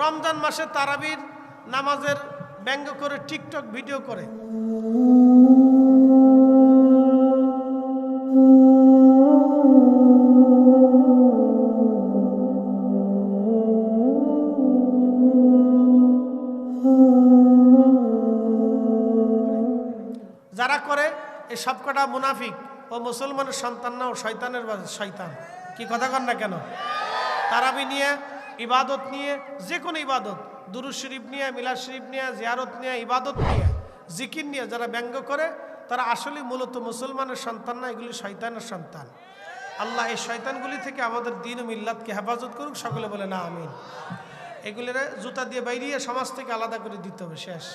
রমজান মাসে তারাবির নামাজের ব্যঙ্গ করে টিকটক ভিডিও করে। যারা করে এই সবকটা মুনাফিক ও মুসলমানের সন্তান না ও শয়তানের শয়তান। কি কথা কন না কেন? তারাবি নিয়ে ইবাদত নিয়ে যে কোনো ইবাদত দুরু শরীফ নিয়ে মিলা শরীফ নিয়ে, জিয়ারত নিয়ে, ইবাদত নিয়ে, জিকির নিয়ে যারা ব্যঙ্গ করে, তারা আসলে মূলত মুসলমানের সন্তান না, এগুলি শয়তানের সন্তান। আল্লাহ এই শয়তানগুলি থেকে আমাদের দিন মিল্লাতকে হেফাজত করুক, সকলে বলে না, আমিন। এগুলির জুতা দিয়ে বাইরিয়ে সমাজ থেকে আলাদা করে দিতে হবে, শেষ।